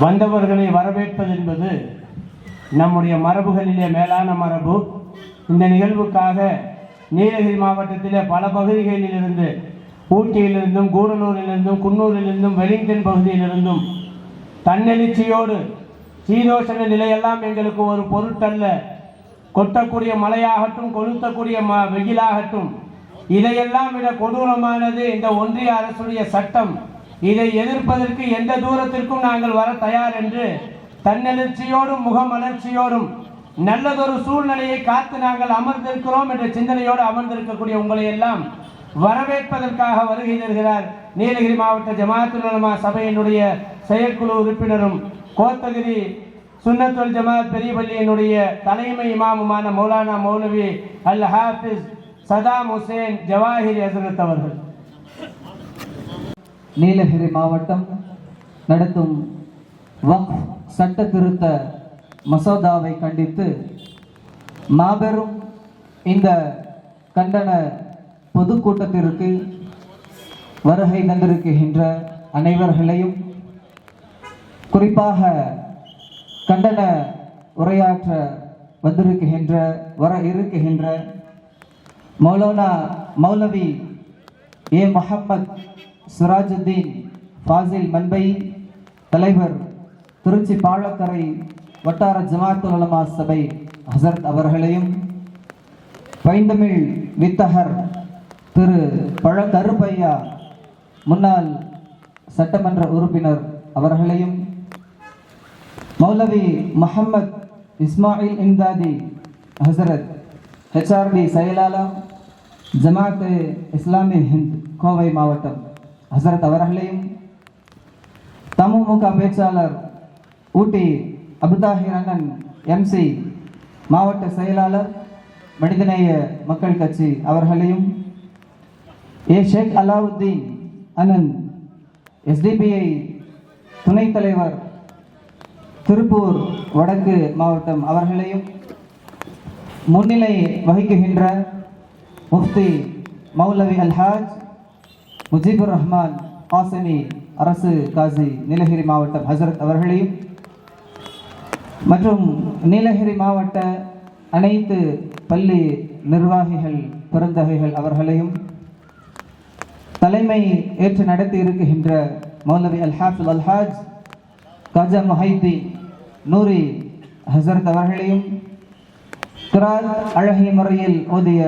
வந்தவர்களை வரவேற்பது என்பது நம்முடைய மரபுகளிலே மேலான மரபு. இந்த நிகழ்வுக்காக நீலகிரி மாவட்டத்திலே பல பகுதிகளிலிருந்து ஊட்டியிலிருந்தும் கூடலூரிலிருந்தும் குன்னூரிலிருந்தும் வெலிங்டன் பகுதியிலிருந்தும் தன்னெழுச்சியோடு சீதோஷண நிலையெல்லாம் எங்களுக்கு ஒரு பொருட்டல்ல. கொட்டக்கூடிய மழையாகட்டும் கொளுத்தக்கூடிய ம வெயிலாகட்டும் இதையெல்லாம் விட கொடூரமானது இந்த ஒன்றிய அரசுடைய சட்டம். இதை எதிர்ப்பதற்கு எந்த தூரத்திற்கும் நாங்கள் வர தயார் என்று தன்னெழுச்சியோடும் முகமலர்ச்சியோடும் நல்லதொரு சூழ்நிலையை காத்து நாங்கள் அமர்ந்திருக்கிறோம் என்ற சிந்தனையோடு அமர்ந்திருக்கக்கூடிய உங்களை எல்லாம் வரவேற்பதற்காக வருகை தருகிறார். நீலகிரி மாவட்ட ஜமாத்துல் சபையினுடைய செயற்குழு உறுப்பினரும் கோத்தகிரி சுன்னத்துல் ஜமாத் பெரியபள்ளியினுடைய தலைமை இமாமுமான மௌலானா மௌலவி அல் ஹாஃபிஸ் சதாம் ஹுசேன் ஜவாஹிர் ஹசரத் அவர்கள். நீலகிரி மாவட்டம் நடத்தும் வக்ஃப் சட்ட திருத்த மசோதாவை கண்டித்து மாபெரும் இந்த கண்டன பொதுக்கூட்டத்திற்கு வருகை தந்திருக்கின்ற அனைவர்களையும் குறிப்பாக கண்டன உரையாற்ற வந்திருக்கின்ற வர இருக்குகின்ற மௌலானா மௌலவி ஏ முஹம்மத் சிராஜுத்தீன் ஃபாசில் மன்பை தலைவர் திருச்சி பாழக்கரை வட்டார ஜமாத்து நலமா சபை ஹசரத் அவர்களையும் பைந்தமிழ் வித்தகர் திரு பழ கருப்பையா முன்னாள் சட்டமன்ற உறுப்பினர் அவர்களையும் மௌலவி முகமது இஸ்மாயில் இம்தாதி ஹசரத் ஹெச்ஆர்டி செயலாளர் ஜமாத் இஸ்லாமிய ஹிந்த் கோவை மாவட்டம். ஹசரத் அவர்களையும் தமுமுக பேச்சாளர் ஊட்டி அபுதாஹிர் அண்ணன் எம்சி மாவட்ட செயலாளர் மனிதநேய மக்கள் கட்சி அவர்களையும் ஏ ஷேக் அலாவுத்தீன் அண்ணன் எஸ்டிபிஐ துணைத் தலைவர் திருப்பூர் வடக்கு மாவட்டம் அவர்களையும் முன்னிலை வகிக்குகின்ற முஃப்தி மௌலவி அல்ஹாஜ் முஜிபுர் ரஹ்மான் காசிமி அரசு காசி நீலகிரி மாவட்டம் ஹசரத் அவர்களையும் மற்றும் நீலகிரி மாவட்ட அனைத்து பள்ளி நிர்வாகிகள் பெருந்தகைகள் அவர்களையும் தலைமை ஏற்று நடத்தி இருக்குகின்ற மௌலவி அல்ஹாஃபில் அல்ஹாஜ் காஜா மொஹைதி நூரி ஹசரத் அவர்களையும் கிராத் அழகிய முறையில் ஓதிய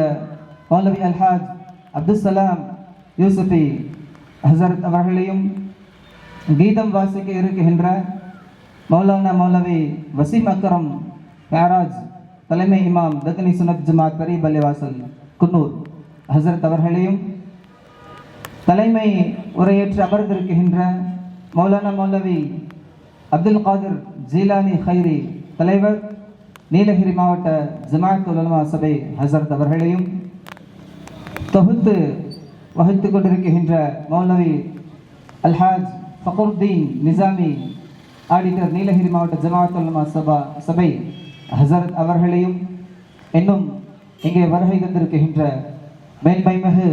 மௌலவி அல்ஹாஜ் அப்துல் யூசுஃபி ஹசரத் அவர்களையும் கீதம் வாசிக்க இருக்குகின்ற மௌலானா மௌலவி வசீம் அக்ரம் யாராஜ் தலைமை இமாம் தக்னி சுனத் ஜமாத் பெரிய பள்ளிவாசல் குன்னூர். ஹசரத் அவர்களையும் தலைமை உரையேற்று அமர்ந்திருக்கின்ற மௌலானா மௌலவி அப்துல் காதிர் ஜீலானி ஹைரி தலைவர் நீலகிரி மாவட்ட ஜமாத் உலமா சபை ஹசரத் அவர்களையும் தொகுத்து வகித்துக் கொண்டிருக்கின்ற மௌலவி அல்ஹாஜ் ஃபகுர்தீன் நிசாமி ஆடிட்டர் நீலகிரி மாவட்ட ஜமாத் சபா சபை ஹசரத் அவர்களையும் இன்னும் இங்கே வருகை தந்திருக்கின்ற மேன்மைமிகு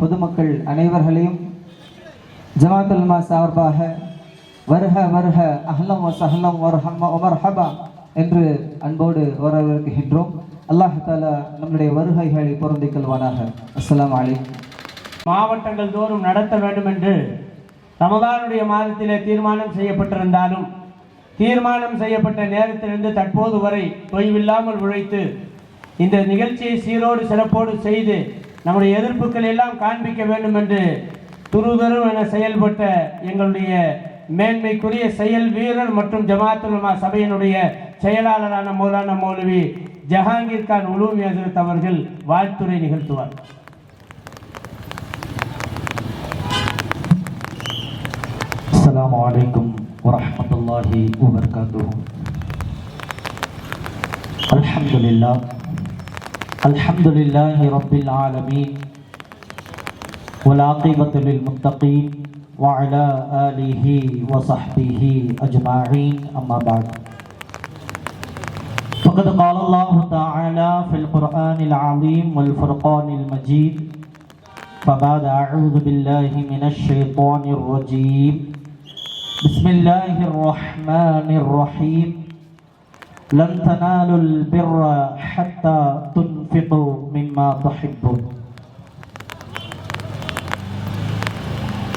பொதுமக்கள் அனைவர்களையும் ஜமாத் சார்பாக வருக வருக அஹ்லம் சஹ்லம் வர்ஹம்ம வமர்ஹபா என்று அன்போடு வரவேற்கின்றோம். அல்லாஹ் தாலா நம்முடைய வருகைகளை பொருந்திக் கொள்வானாக. அஸ்லாம் அலைக்கும். மாவட்டங்கள் தோறும் நடத்த வேண்டும் என்று ரமதானுடைய மாதத்திலே தீர்மானம் செய்யப்பட்டிருந்தாலும் தீர்மானம் செய்யப்பட்ட நேரத்திலிருந்து தற்போது வரை தொய்வில்லாமல் உழைத்து இந்த நிகழ்ச்சியை சீரோடு சிறப்போடு செய்து நம்முடைய எதிர்ப்புகள் எல்லாம் காண்பிக்க வேண்டும் என்று துருதரும் என செயல்பட்ட எங்களுடைய மேன்மைக்குரிய செயல் வீரர் மற்றும் ஜமாத்துலமா சபையினுடைய செயலாளரான மௌலான மௌலவி ஜஹாங்கீர் கான் உலூமி ஹசரத் அவர்கள் வாழ்த்துரை நிகழ்த்துவார். السلام عليكم ورحمة الله وبركاته. الحمد لله. الحمد لله رب العالمين. والعاقبة للمتقين وعلى آله وصحبه أجمعين. أما بعد. فقد قال الله تعالى في القرآن العظيم والفرقان المجيد. فبعد أعوذ بالله من الشيطان الرجيم. بسم الله الرحمن الرحيم لن تنالوا البر حتى تنفقوا مما تحبون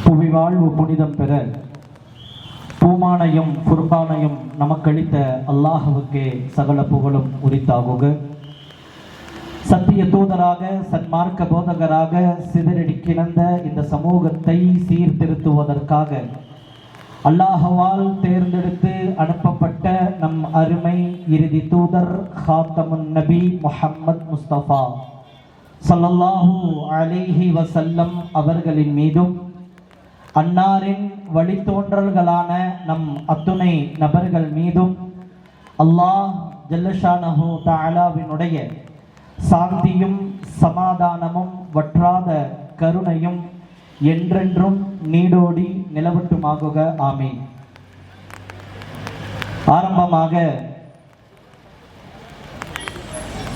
புவி வாழ்வு புனிதம் பெற பூமானையும் குர்பானையும் நமக்களித்த அல்லாஹுவுக்கே சகல புகழும் உரித்தாகுக சத்திய தூதராக சன்மார்க்க போதகராக சிதறடி கிடந்த இந்த சமூகத்தை சீர்திருத்துவதற்காக அல்லாஹவால் தேர்ந்தெடுத்து அனுப்பப்பட்ட நம் அருமை இறுதி தூதர் ஹாத்தமுன் நபி முஹம்மத் முஸ்தபா. சல்லல்லாஹு அலைஹி வசல்லம் அவர்களின் மீதும் அன்னாரின் வழித்தோன்றல்களான நம் அத்துணை நபர்கள் மீதும் அல்லாஹ் ஜல்லஷானஹு தாலாவினுடைய சாந்தியும் சமாதானமும் வற்றாத கருணையும் என்றென்றும் நீடோடி நிலவட்டுமாகுக ஆமே ஆரம்பமாக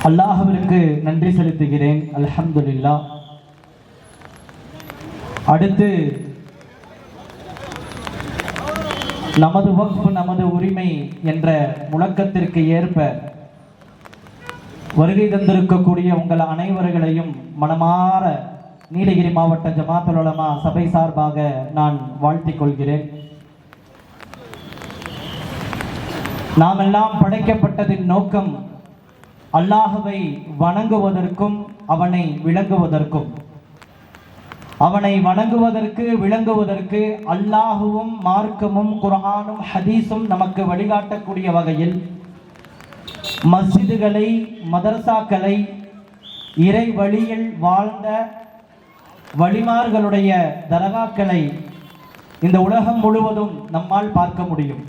அல்லாஹவிற்கு நன்றி செலுத்துகிறேன் அல்ஹம்துலில்லாஹ் அடுத்து நமது வக்ஃப் நமது உரிமை என்ற முழக்கத்திற்கு ஏற்ப வருகை தந்திருக்கக்கூடிய உங்கள் அனைவர்களையும் மனமாற நீலகிரி மாவட்ட ஜமாத்தலமா சபை சார்பாக நான் வாழ்த்திக் கொள்கிறேன். நாம் எல்லாம் படைக்கப்பட்டதின் நோக்கம் அல்லாஹவை வணங்குவதற்கும் அவனை விளங்குவதற்கும். அவனை வணங்குவதற்கு விளங்குவதற்கு அல்லாஹுவும் மார்க்கமும் குரானும் ஹதீஸும் நமக்கு வழிகாட்டக்கூடிய வகையில் மஸ்ஜிதுகளை மதரசாக்களை இறை வழியில் வாழ்ந்த வழிமார்களுடைய தரகாக்களை இந்த உலகம் முழுவதும் நம்மால் பார்க்க முடியும்.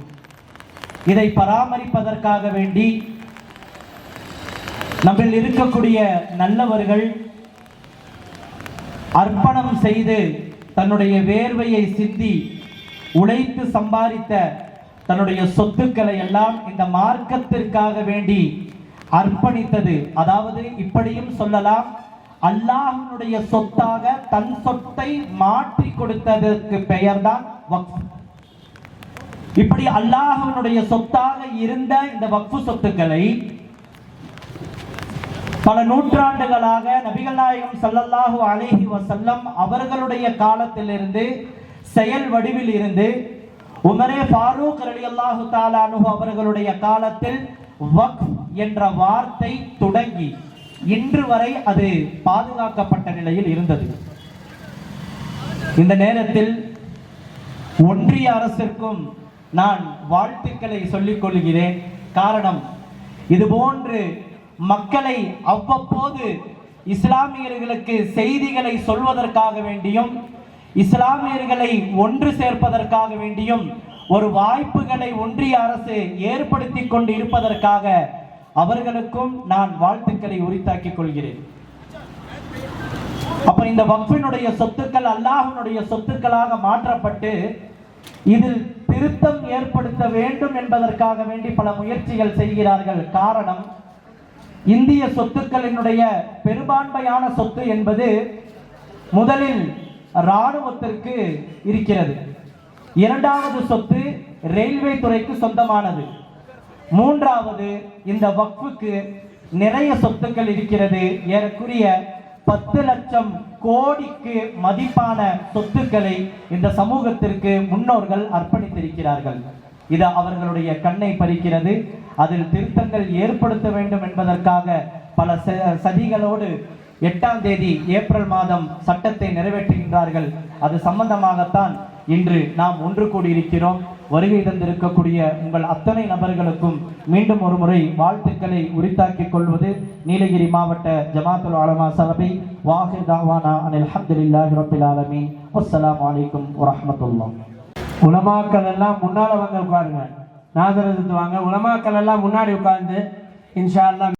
இதை பராமரிப்பதற்காக வேண்டி நம்மில் இருக்கக்கூடிய நல்லவர்கள் அர்ப்பணம் செய்து தன்னுடைய வேர்வையை சிந்தி உழைத்து சம்பாதித்த தன்னுடைய சொத்துக்களை எல்லாம் இந்த மார்க்கத்திற்காக வேண்டி அர்ப்பணித்தது. அதாவது இப்படியும் சொல்லலாம். அல்லாஹனுடைய சொத்தாக தன் சொத்தை மாற்றி கொடுத்ததற்கு பெயர் தான் இப்படி அல்லாஹனுடைய சொத்தாக இருந்த இந்த வக்ஃபு சொத்துக்களை பல நூற்றாண்டுகளாக நபிகள் நாயகம் சல்லல்லாஹு அலேஹி வசல்லம் அவர்களுடைய காலத்திலிருந்து செயல் வடிவில் இருந்து உமரே ஃபாரூக் அலி அல்லாஹு தாலானு அவர்களுடைய காலத்தில் வக்ஃப் என்ற வார்த்தை தொடங்கி இன்று வரை அது பாதுகாக்கப்பட்ட நிலையில் இருந்தது. இந்த நேரத்தில் ஒன்றிய அரசிற்கும் நான் வாழ்த்துக்களை சொல்லிக் கொள்கிறேன். காரணம் இது போன்று மக்களை அவ்வப்போது இஸ்லாமியர்களுக்கு செய்திகளை சொல்வதற்காக வேண்டியும் இஸ்லாமியர்களை ஒன்று சேர்ப்பதற்காக வேண்டியும் ஒரு வாய்ப்புகளை ஒன்றிய அரசு ஏற்படுத்தி கொண்டு இருப்பதற்காக அவர்களுக்கும் நான் வாழ்த்துக்களை உரித்தாக்கிக் கொள்கிறேன். அப்ப இந்த வக்ஃபினுடைய சொத்துக்கள் அல்லாஹனுடைய சொத்துக்களாக மாற்றப்பட்டு இதில் திருத்தம் ஏற்படுத்த வேண்டும் என்பதற்காக வேண்டி பல முயற்சிகள் செய்கிறார்கள். காரணம் இந்திய சொத்துக்களினுடைய பெரும்பான்மையான சொத்து என்பது முதலில் இராணுவத்திற்கு இருக்கிறது. இரண்டாவது சொத்து ரயில்வே துறைக்கு சொந்தமானது. மூன்றாவது இந்த வக்ஃபுக்கு நிறைய சொத்துக்கள் இருக்கிறது. ஏறக்குரிய பத்து லட்சம் கோடிக்கு மதிப்பான சொத்துக்களை இந்த சமூகத்திற்கு முன்னோர்கள் அர்ப்பணித்திருக்கிறார்கள். இது அவர்களுடைய கண்ணை பறிக்கிறது. அதில் திருத்தங்கள் ஏற்படுத்த வேண்டும் என்பதற்காக பல ச- சதிகளோடு எட்டாம் தேதி ஏப்ரல் மாதம் சட்டத்தை நிறைவேற்றுகின்றார்கள். அது சம்பந்தமாகத்தான் இன்று நாம் ஒன்று கூடியிருக்கிறோம். வருகை தந்திருக்கக்கூடிய உங்கள் அத்தனை நபர்களுக்கும் மீண்டும் ஒரு முறை வாழ்த்துக்களை உரித்தாக்கிக் கொள்வது நீலகிரி மாவட்ட ஜமாத்துல் ஆலமா சபை. வாஹி தாவானா அனில் அல்ஹம்துலில்லாஹி ரப்பில் ஆலமீன். அஸ்லாம் வலைக்கும் வரமத்துல்லா உலமாக்கள் எல்லாம் முன்னால் வந்து உட்காருங்க. நாதரத்து வாங்க. உலமாக்கள் எல்லாம் முன்னாடி உட்கார்ந்து இன்ஷா அல்லாஹ்